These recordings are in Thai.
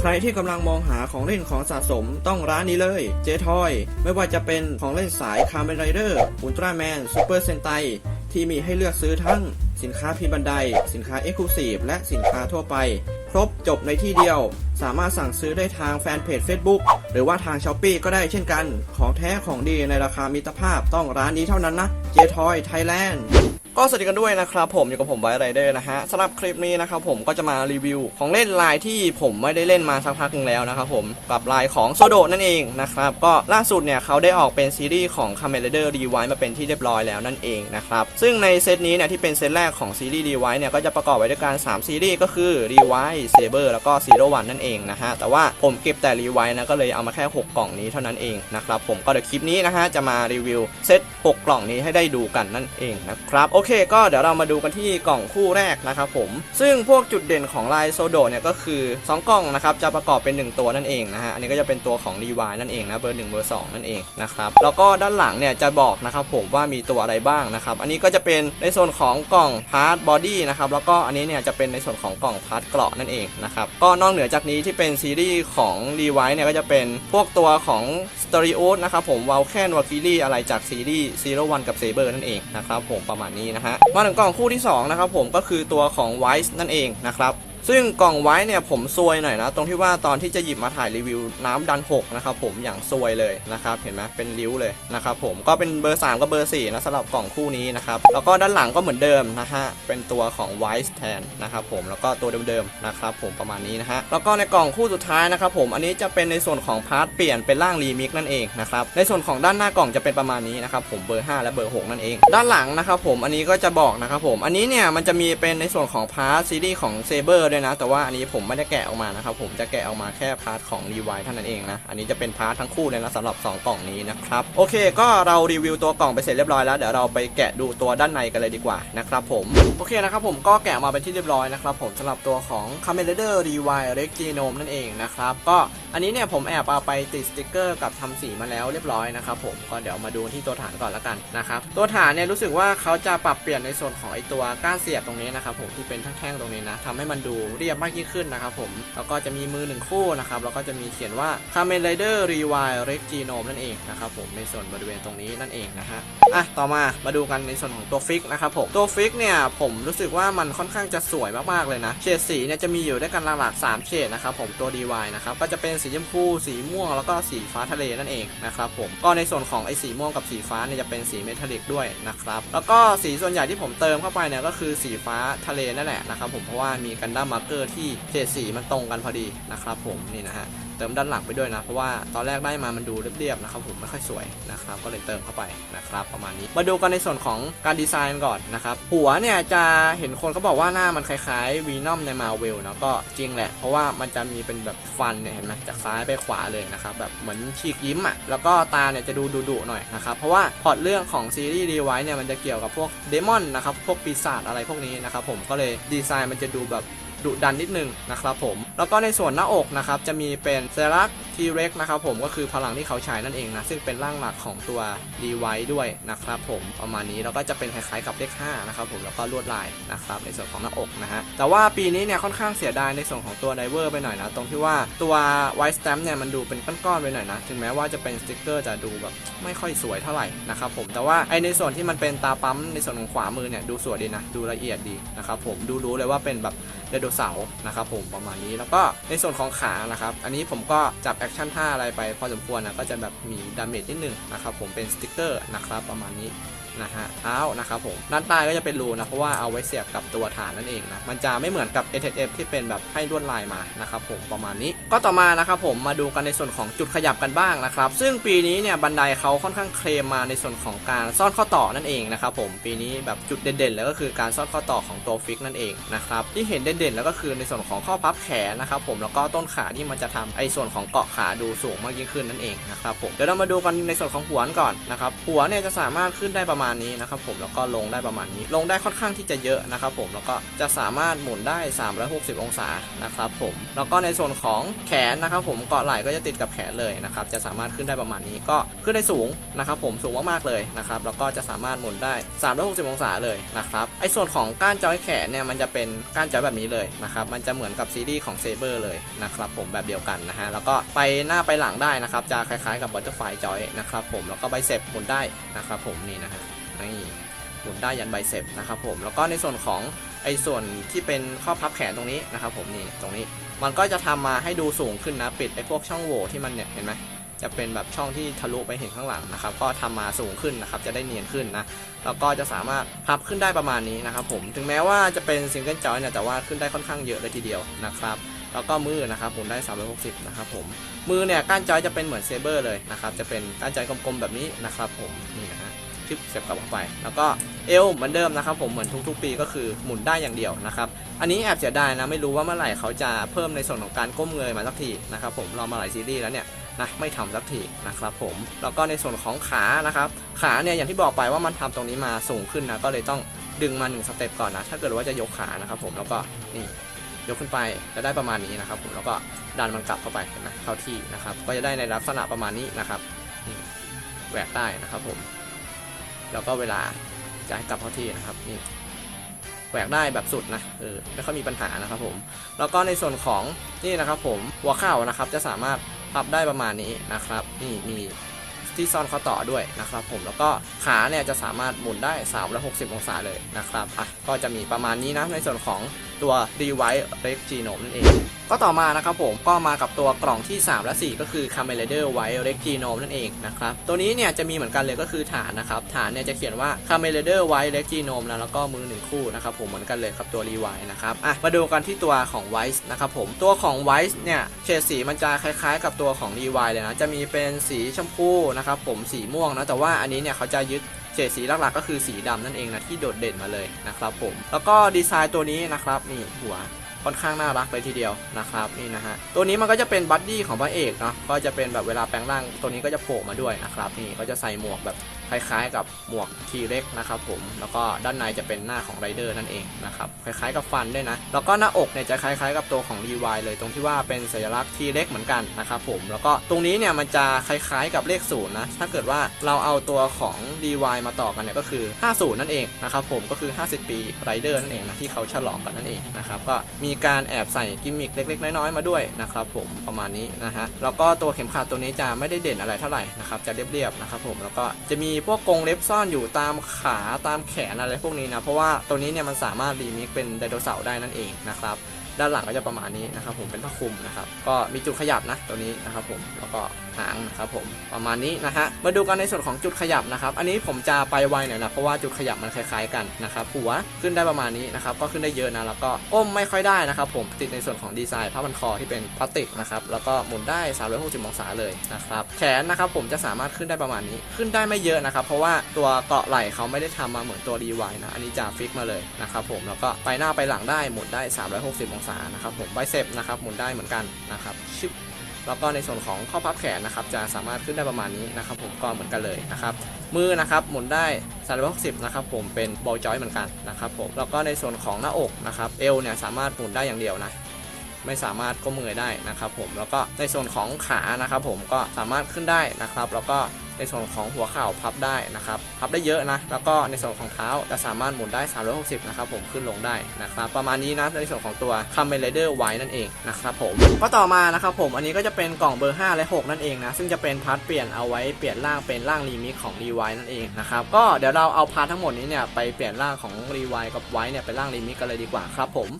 ใครที่กำลังมองหาของเล่นของสะสมต้องร้านนี้เลย เจทอย ไม่ว่าจะเป็นของเล่นสายคาร์เมนไรเดอร์อุลตร้าแมนซูเปอร์เซนไตที่มีให้เลือกซื้อทั้งสินค้าพิมพ์บันได สินค้าเอ็กซ์คลูซีฟและสินค้าทั่วไป ครบจบในที่เดียว สามารถสั่งซื้อได้ทางแฟนเพจ Facebook หรือว่าทาง s h อ p e e ก็ได้เช่นกัน ของแท้ของดีในราคามิตรภาพต้องร้านนี้เท่านั้นนะเจทอยไทยแลนด์ ก็สวัสดีกันด้วยนะครับผมอยู่กับผมไวไรเดอร์นะฮะสำหรับคลิปนี้นะครับผมก็จะมารีวิวของเล่นลายที่ผมไม่ได้เล่นมาสักพักหนึงแล้วนะครับผมกับลายของโซโดนั่นเองนะครับก็ล่าสุดเนี่ยเขาได้ออกเป็นซีรีส์ของ c a m e r a d e r r e w i มาเป็นที่เรียบร้อยแล้วนั่นเองนะครับซึ่งในเซตนี้เนี่ยที่เป็นเซตแรกของซีรีส์ r e w i เนี่ยก็จะประกอบไว้ด้วยกัน3ซีรีส์ก็คือ r e w i Saber แล้วก็ Zero One นั่นเองนะฮะแต่ว่าผมเก็บแต่ r e w i นะก็เลยเอามาแค่ 6 กล่องนี้เท่านั้นเองนะครับผมก็เดี๋ยวคลิปนี้นะฮะจะมารีวิวเซต6 กล่องนี้ให้ได้ดูกันนั่นเองนะครับโอเคคก็เดี๋ยวเรามาดูกันที่กล่องคู่แรกนะครับผม ซึ่งพวกจุดเด่นของลายโซโดเนี่ยก็คือ 2 กล่องนะครับจะประกอบเป็น 1 ตัวนั่นเองนะฮะ อันนี้ก็จะเป็นตัวของ r e w i นั่นเองนะเบอร์1เบอร์2นั่นเองนะครับแล้วก็ด้านหลังเนี่ยจะบอกนะครับผมว่ามีตัวอะไรบ้างนะครับอันนี้ก็จะเป็นในส่วนของกล่องพาร์ทบอดี้นะครับแล้วก็อันนี้เนี่ยจะเป็นในส่วนของกล่องพาร์ทเกราะนั่นเองนะครับก็นอกเหนือจากนี้ที่เป็นซีรีส์ของ r e w i เนี่ยก็จะเป็นพวกตัวของสตอริโอสนะครับผมวาลแคนวาคิลี่อะไรจากซีรีส์ซีโร่วันกับเซเบอร์นั่นเองนะครับผมประมาณนี้นะฮะมาถึงกล่องคู่ที่สองนะครับผมก็คือตัวของไวซ์นั่นเองนะครับ ซึ่งกล่องไว้เนี่ยผมซวยหน่อยนะ ตรงที่ว่าตอนที่จะหยิบมาถ่ายรีวิวน้ำดัน6นะครับผมอย่างซวยเลยนะครับเห็นไหมเป็นริ้วเลยนะครับผมก็เป็นเบอร์ 3 กับเบอร์4นะสำหรับกล่องคู่นี้นะครับแล้วก็ด้านหลังก็เหมือนเดิมนะฮะเป็นตัวของไวส์แทนนะครับผมแล้วก็ตัวเดิมๆนะครับผมประมาณนี้นะฮะแล้วก็ในกล่องคู่สุดท้ายนะครับผมอันนี้จะเป็นในส่วนของพาร์ทเปลี่ยนเป็นร่างรีมิกนั่นเองนะครับในส่วนของด้านหน้ากล่องจะเป็นประมาณนี้นะครับผมเบอร์ 5 และเบอร์ 6 นั่นเอง ด้านหลังนะครับผมอันนี้ก็จะบอกนะครับผมอันนี้เนี่ยมันจะมีเป็นในส่วนของพาร์ทซีรีส์ของเซเบอร์ด้วยนะ แต่ว่าอันนี้ผมไม่ได้แกะออกมานะครับ ผมจะแกะออกมาแค่พาร์ทของรีไวเท่านั้นเองนะ อันนี้จะเป็นพาร์ททั้งคู่เลยนะสำหรับ 2 กล่องนี้นะครับ โอเค ก็เรารีวิวตัวกล่องไปเสร็จเรียบร้อยแล้ว เดี๋ยวเราไปแกะดูตัวด้านในกันเลยดีกว่านะครับผม โอเคนะครับผมก็แกะมาเป็นที่เรียบร้อยนะครับผมสำหรับตัวของ c a m e r a d e r r e w i r e g e n o m นั่นเองนะครับ ก็อันนี้เนี่ยผมแอบเอาไปติดสติกเกอร์กับทำสีมาแล้วเรียบร้อยนะครับผม ก็เดี๋ยวมาดูที่ตัวฐานก่อนละกันนะครับ ตัวฐานเนี่ยรู้สึกว่าเขาจะปรับเปลี่ยนในส่วนของไอตัวก้านเสียบตรงนี้นะครับผมที่เป็นแท่งๆตรงนี้นะทำให้มันดูเรียบมากยิ่งขึ้นนะครับผม แล้วก็จะมีมือหนึ่งคู่นะครับ แล้วก็จะมีเขียนว่า Kamen Rider Rewire r e g e n o m e นั่นเองนะครับผม ในส่วนบริเวณตรงนี้นั่นเองนะฮะ อะ ต่อมา มาดูกันในส่วนของตัวฟิกนะครับผม ตัวฟิกเนี่ย ผมรู้สึกว่ามันค่อนข้างจะสวยมากๆเลยนะ เฉดสีเนี่ยจะมีอยู่ด้วยกันหลักๆ3เฉดนะครับผม ตัว DY นะครับ ก็จะเป็นสีชมพู สีม่วง แล้วก็สีฟ้าทะเลนั่นเองนะครับผม ก็ในส่วนของไอ้สีม่วงกับสีฟ้าเนี่ยจะเป็นสีเมทัลลิกด้วยนะครับ แล้วก็สีส่วนใหญ่ที่ผมเติมเข้าไปเนี่ยก็คือสีฟ้าทะเลนั่นแหละนะครับผม เพราะว่ามีกันดั้มมาร์เกอร์ที่เฉดสีมันตรงกันพอดีนะครับผมนี่นะฮะเติมด้านหลังไปด้วยนะ เพราะว่าตอนแรกได้มามันดูเรียบๆนะครับผมไม่ค่อยสวยนะครับก็เลยเติมเข้าไปนะครับประมาณนี้มาดูกันในส่วนของการดีไซน์ก่อนนะครับหัวเนี่ยจะเห็นคนเขาบอกว่าหน้ามันคล้ายๆวีนอมในมาเวลนะก็จริงแหละ เพราะว่ามันจะมีเป็นแบบฟันเนี่ยเห็นไหมจากซ้ายไปขวาเลยนะครับแบบเหมือนฉีกยิ้มอะแล้วก็ตาเนี่ยจะดูดุๆหน่อยนะครับเพราะว่าพอตเรื่องของซีรีส์รีไวท์เนี่ยมันจะเกี่ยวกับพวกเดมอนนะครับพวกปีศาจอะไรพวกนี้นะครับผมก็เลยดีไซน์มันจะดูแบบ ดุดันนิดนึงนะครับผม แล้วก็ในส่วนหน้าอกนะครับจะมีเป็นเซรักทีเร็กนะครับผมก็คือพลังที่เขาใช้นั่นเองนะ ซึ่งเป็นร่างหลักของตัวดีไวด้วยนะครับผมประมาณนี้แล้วก็จะเป็นคล้ายๆกับเลข5นะครับผมแล้วก็ลวดลายนะครับในส่วนของหน้าอกนะฮะแต่ว่าปีนี้เนี่ยค่อนข้างเสียดายในส่วนของตัวไดเวอร์ไปหน่อยนะตรงที่ว่าตัวไวท์สแตมป์เนี่ยมันดูเป็นก้อนๆไปหน่อยนะถึงแม้ว่าจะเป็นสติกเกอร์จะดูแบบไม่ค่อยสวยเท่าไหร่นะครับผมแต่ว่าไอในส่วนที่มันเป็นตาปั๊มในส่วนของขวามือเนี่ยดูสวยดีนะดูละเอียดดีนะครับผมดูรู้เลยว่าเป็นแบบ ไดโนเสาร์นะครับผมประมาณนี้แล้วก็ในส่วนของขานะครับอันนี้ผมก็จับแอคชั่นท่าอะไรไปพอสมควรนะก็จะแบบมีดาเมจนิดนึงนะครับผมเป็นสติกเกอร์นะครับประมาณนี้ นะฮะเท้านะครับผมด้านใต้ก็จะเป็นรูนะเพราะว่าเอาไว้เสียบกับตัวฐานนั่นเองนะมันจะไม่เหมือนกับ s f ที่เป็นแบบให้ลวดลายมานะครับผมประมาณนี้ ก็ต่อมานะครับผมมาดูกันในส่วนของจุดขยับกันบ้างนะครับซึ่งปีนี้เนี่ยบันไดเขาค่อนข้างเคลมมาในส่วนของการซ่อนข้อต่อนั่นเองนะครับผมปีนี้แบบจุดเด่นๆแล้วก็คือการซ่อนข้อต่อของตัวฟิกนั่นเองนะครับที่เห็นเด่นๆแล้วก็คือในส่วนของข้อพับแขนนะครับผมแล้วก็ต้นขาที่มันจะทำไอ้ส่วนของเกาะขาดูสูงมากยิ่งขึ้นนั่นเองนะครับผมเดี๋ยวเรามาดูกันในส่วนของหัวก่อนนะครับหัวเนี่ยจะสามารถขึ้นได้ประมาณมาณนี้นะครับผมแล้วก็ลงได้ประมาณนี้ ลงได้ค่อนข้างที่จะเยอะนะครับผมแล้วก็จะสามารถหมุนได้ 360 องศานะครับผมแล้วก็ในส่วนของแขนนะครับผมเกาะไหล่ก็จะติดกับแขนเลยนะครับจะสามารถขึ้นได้ประมาณนี้ก็ขึ้นได้สูงนะครับผมสูงมากๆเลยนะครับแล้วก็จะสามารถหมุนได้ 360 องศาเลยนะครับไอ้ส่วนของก้านจอยแขนเนี่ยมันจะเป็นก้านจอยแบบนี้เลยนะครับมันจะเหมือนกับซีรีส์ของเซเบอร์เลยนะครับผมแบบเดียวกันนะฮะแล้วก็ไปหน้าไปหลังได้นะครับจะคล้ายๆกับบัตเตอร์ไฟจอยนะครับผมแล้วก็ไบเซปหมุนได้นะครับผมนี่นะฮะ นี่หมุนได้ยันไบเซปนะครับผมแล้วก็ในส่วนของไอ้ส่วนที่เป็นข้อพับแขนตรงนี้นะครับผมนี่ตรงนี้มันก็จะทำมาให้ดูสูงขึ้นนะปิดไอ้พวกช่องโหว่ที่มันเนี่ยเห็นไหมจะเป็นแบบช่องที่ทะลุไปเห็นข้างหลังนะครับ ก็ทำมาสูงขึ้นนะครับ จะได้เนียนขึ้นนะ แล้วก็จะสามารถพับขึ้นได้ประมาณนี้นะครับ ผม ถึงแม้ว่าจะเป็นซิงเกิลจอยเนี่ย แต่ว่าขึ้นได้ค่อนข้างเยอะเลยทีเดียวนะครับ แล้วก็มือนะครับหมุนได้ 360 นะครับผม มือเนี่ยก้านจอยจะเป็นเหมือนเซเบอร์เลยนะครับ จะเป็นก้านจอยกลมๆแบบนี้นะครับผม นี่นะฮะ คลิปเสียบกลับเข้าไป แล้วก็เอวเหมือนเดิมนะครับผมเหมือนทุกๆ ปีก็คือหมุนได้อย่างเดียวนะครับอันนี้แอบเสียดายนะไม่รู้ว่าเมื่อไหร่เขาจะเพิ่มในส่วนของการก้มเงยมาสักทีนะครับผมรอมาหลายซีรีส์แล้วเนี่ยนะไม่ทำสักทีนะครับผมแล้วก็ในส่วนของขานะครับขาเนี่ยอย่างที่บอกไปว่ามันทำตรงนี้มาสูงขึ้นนะก็เลยต้องดึงมาหนึ่งสเต็ปก่อนนะถ้าเกิดว่าจะยกขานะครับผมแล้วก็นี่ยกขึ้นไปจะได้ประมาณนี้นะครับผมแล้วก็ดันมันกลับเข้าไปนไหมเข้าที่นะครับก็จะได้ในลักษณะประมาณนี้นะครับแหวกได้นะครับผม แล้วก็เวลาจะให้กลับเข้าที่นะครับนี่แหวกได้แบบสุดนะเออไม่ค่อยมีปัญหานะครับผมแล้วก็ในส่วนของนี่นะครับผมหัวเข่านะครับจะสามารถพับได้ประมาณนี้นะครับ นี่มีที่ซ่อนข้อต่อด้วยนะครับ ผมแล้วก็ขาเนี่ยจะสามารถหมุนได้360องศาเลยนะครับอะก็จะมีประมาณนี้นะในส่วนของ ตัว d e v i c e Rec Genome นั่นเอง ก็ต่อมานะครับผมก็มากับตัวกล่องที่ 3 และ 4 ก็คือ c a m e l a d e r White Rec Genome นั่นเองนะครับ ตัวนี้เนี่ยจะมีเหมือนกันเลยก็คือฐานนะครับ ฐานเนี่ยจะเขียนว่า c a m e l a d e r White Rec Genome นะแล้วก็มือหนึ่งคู่นะครับผมเหมือนกันเลยครับตัว r e w i นะครับอะมาดูกันที่ตัวของ Wise นะครับผมตัวของ Wise เนี่ยเฉดสีมันจะคล้ายๆ กับตัวของ r e w i เลยนะจะมีเป็นสีชมพูนะครับผมสีม่วงนะแต่ว่าอันนี้เนี่ยเขาจะยึดเฉดสีหลักๆก็คือสีดำนั่นเองนะที่โดดเด่นมาเลยนะครับผม แล้วก็ดีไซน์ตัวนี้นะครับนี่หัวค่อนข้างน่ารักเลยทีเดียวนะครับนี่นะฮะตัวนี้มันก็จะเป็นบัดดี้ของพระเอกเนาะก็จะเป็นแบบเวลาแปลงร่างตัวนี้ก็จะโผล่มาด้วยนะครับนี่ก็จะใส่หมวกแบบ คล้ายๆ กับหมวกทีเล็กนะครับผมแล้วก็ด้านในจะเป็นหน้าของไรเดอร์นั่นเองนะครับคล้ายๆกับฟันด้วยนะ แล้วก็หน้าอกเนี่ยจะคล้ายๆ กับตัวของรีวายเลยตรงที่ว่าเป็นสัญลักษณ์ทีเล็กเหมือนกันนะครับผมแล้วก็ตรงนี้เนี่ยมันจะคล้ายๆกับเลขศูนย์นะถ้าเกิดว่าเราเอาตัวของ DY มาต่อกันเนี่ยก็คือ 50 นั่นเองนะครับผมก็คือ 50 ปีไรเดอร์นั่นเองนะที่เขาฉลองกันนั่นเองนะครับก็มีการแอบใส่กิมมิคเล็กๆ น้อยๆมาด้วยนะครับผมประมาณนี้นะฮะแล้วก็ตัวเข็มขัดตัวนี้จะไม่ได้เด่นอะไรเท่าไหร่นะครับจะเรียบๆนะครับผมแล้วก็จะมีพวกกรงเล็บซ่อนอยู่ตามขาตามแขนอะไรพวกนี้นะเพราะว่าตัวนี้เนี่ยมันสามารถรีมิกเป็นไดโนเสาร์ได้นั่นเองนะครับด้านหลังก็จะประมาณนี้นะครับผมเป็นผ้าคลุมนะครับก็มีจุดขยับนะตัวนี้นะครับผมแล้วก็ หางนะครับผมประมาณนี้นะฮะมาดูกันในส่วนของจุดขยับนะครับ อันนี้ผมจะไปไวหน่อยนะเพราะว่าจุดขยับมันคล้ายๆกันนะครับหัวขึ้นได้ประมาณนี้นะครับก็ขึ้นได้เยอะนะแล้วก็ก้มไม่ค่อยได้นะครับผมติดในส่วนของดีไซน์ผ้าพันคอที่เป็นพลาสติกนะครับแล้วก็หมุนได้ 360 องศาเลยนะครับแขนนะครับผมจะสามารถขึ้นได้ประมาณนี้ขึ้นได้ไม่เยอะนะครับเพราะว่าตัวเกาะไหล่เขาไม่ได้ทำมาเหมือนตัวดีไวนะอันนี้จะฟิกมาเลยนะครับผมแล้วก็ไปหน้าไปหลังได้หมุนได้ 360 องศานะครับผมไบเซปนะครับหมุนได้เหมือนกันนะครับชิป แล้วก็ในส่วนของข้อพับแขนนะครับจะสามารถขึ้นได้ประมาณนี้นะครับ ผมก็เหมือนกันเลยนะครับมือนะครับหมุนได้360นะครับผมเป็นบอลจอยเหมือนกันนะครับผมแล้วก็ในส่วนของหน้าอกนะครับเอวเนี่ยสามารถหมุนได้อย่างเดียวนะไม่สามารถก้มเงยได้นะครับผมแล้วก็ในส่วนของขานะครับผมก็สามารถขึ้นได้นะครับ แล้วก็ ในส่วนของหัวเข่าพับได้นะครับพับได้เยอะนะแล้วก็ในส่วนของเท้าจะสามารถหมุนได้ 360 นะครับผมขึ้นลงได้นะครับประมาณนี้นะในส่วนของตัว c a m e l a d e r White นั่นเองนะครับผมก็ต่อมานะครับผมอันนี้ก็จะเป็นกล่องเบอร์ 5 และ 6 นั่นเองนะซึ่งจะเป็นพาร์ทเปลี่ยนเอาไว้เปลี่ยนร่างเป็นร่างรีมิกของ r e w i นั่นเองนะครับก็เดี๋ยวเราเอาพาร์ททั้งหมดนี้เนี่ยไปเปลี่ยนร่างของ r e w i กับ White เนี่ยเป็นร่างรีมิกกันเลยดีกว่าครับผม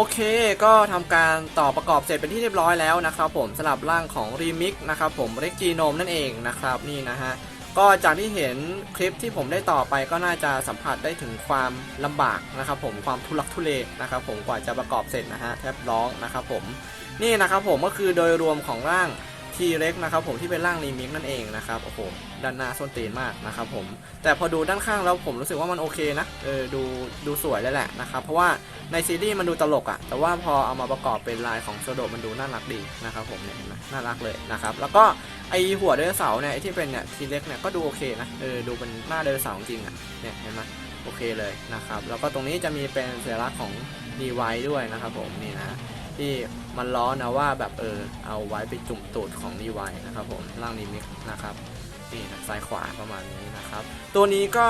โอเค ก็ทำการต่อประกอบเสร็จเป็นที่เรียบร้อยแล้วนะครับผมสำหรับร่างของรีมิกนะครับผมเร็กจีโนมนั่นเองนะครับนี่นะฮะก็จากที่เห็นคลิปที่ผมได้ต่อไปก็น่าจะสัมผัสได้ถึงความลำบากนะครับผมความทุลักทุเลนะครับผมกว่าจะประกอบเสร็จนะฮะแทบร้องนะครับผมนี่นะครับผมก็คือโดยรวมของร่าง ทีเล็กนะครับผมที่เป็นร่างรีมิกนั่นเองนะครับโอ้โหด้านหน้าส้นตีนมากนะครับผมแต่พอดูด้านข้างแล้วผมรู้สึกว่ามันโอเคนะเออดูดูสวยเลยแหละนะครับเพราะว่าในซีรีส์มันดูตลกอะ่ะแต่ว่าพอเอามาประกอบเป็นลายของโซโดมันดูน่ารักดีนะครับผมเนี่ยเห็นไหมน่ารักเลยนะครับแล้วก็ไอหัวไดโนเสาร์เนี่ยที่เป็นเนี่ยทีเล็กเนี่ยก็ดูโอเคนะเออดูเป็นหน้าไดโนเสาร์จริงอะเนี่ยเห็นไหมโอเคเลยนะครับแล้วก็ตรงนี้จะมีเป็นสัญลักษณ์ของดีไวด้วยนะครับผมนี่นะ ที่มันล้อนะว่าแบบเออเอาไว้ไปจุ่มตูดของดีไวนะครับผมร่างนิมิกนะครับนี่นะซ้ายขวาประมาณนี้นะครับ ตัวนี้ก็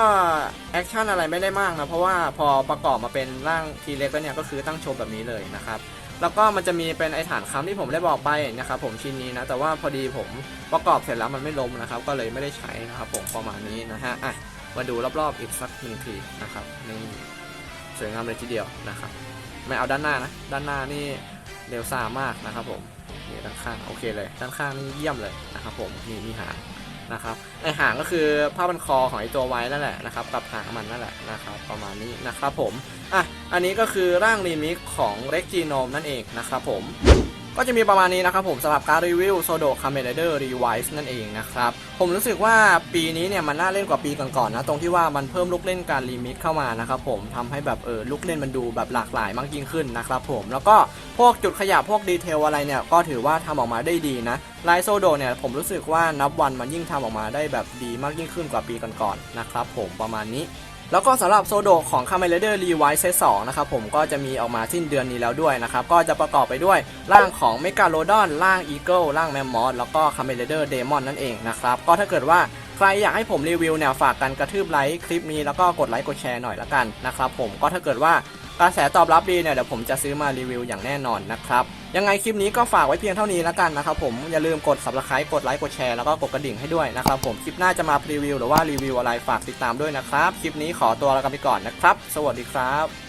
แอคชั่นอะไรไม่ได้มากนะ เพราะว่าพอประกอบมาเป็นร่างทีเล็กแล้วเนี่ยก็คือตั้งโชว์แบบนี้เลยนะครับแล้วก็มันจะมีเป็นไอฐานค้ำที่ผมได้บอกไปนะครับผมชิ้นนี้นะ แต่ว่าพอดีผมประกอบเสร็จแล้วมันไม่ล้มนะครับ ก็เลยไม่ได้ใช้นะครับผมประมาณนี้นะฮะอะมาดูรอบๆอีกสักหนึ่งทีนะครับนี่สวยงามเลยทีเดียวนะครับ ไม่เอาด้านหน้านะ ด้านหน้านี่ เร็วซ่ามากนะครับผมนี่ด้านข้างโอเคเลย ด้านข้างนี่เยี่ยมเลยนะครับผมนี่มีหางนะครับไอหางก็คือผ้าบันคอของไอตัวไว้นั่นแหละนะครับกับหางมันนั่นแหละนะครับประมาณนี้นะครับผมอะอันนี้ก็คือร่างรีมิกของเร็กจีโนมนั่นเองนะครับผม ก็จะมีประมาณนี้นะครับผมสำหรับการรีวิว Sodo Kamen Rider Revise นั่นเองนะครับ ผมรู้สึกว่าปีนี้เนี่ยมันน่าเล่นกว่าปีก่อนๆนะ ตรงที่ว่ามันเพิ่มลูกเล่นการรีมิกเข้ามานะครับผมทำให้แบบเออลูกเล่นมันดูแบบหลากหลายมากยิ่งขึ้นนะครับผมแล้วก็พวกจุดขยับพวกดีเทลอะไรเนี่ยก็ถือว่าทำออกมาได้ดีนะลายโซโดเนี่ยผมรู้สึกว่านับวันมันยิ่งทำออกมาได้แบบดีมากยิ่งขึ้นกว่าปีก่อนๆนะครับผมประมาณนี้ แล้วก็สำหรับโซโดของ k a m e n Rider Revice Set 2นะครับผมก็จะมีออกมาสิ้นเดือนนี้แล้วด้วยนะครับ ก็จะประกอบไปด้วยร่างของ m e g a l o d o n ร่าง Eagle ร่าง Mammoth แล้วก็ k a m e n Rider Demon นั่นเองนะครับ ก็ถ้าเกิดว่าใครอยากให้ผมรีวิวเนี่ยฝากกันกระทืบไลค์คลิปนี้แล้วก็กดไลค์กดแชร์หน่อยละกันนะครับผมก็ถ้าเกิดว่ากระแสตอบรับดีเนี่ยเดี๋ยวผมจะซื้อมารีวิวอย่างแน่นอนนะครับ ยังไงคลิปนี้ก็ฝากไว้เพียงเท่านี้แล้วกันนะครับผมอย่าลืมกด subscribe กดไลค์กดแชร์แล้วก็กดกระดิ่งให้ด้วยนะครับผมคลิปหน้าจะมารีวิวหรือว่ารีวิวอะไรฝากติดตามด้วยนะครับคลิปนี้ขอตัวลากันไปก่อนนะครับ สวัสดีครับ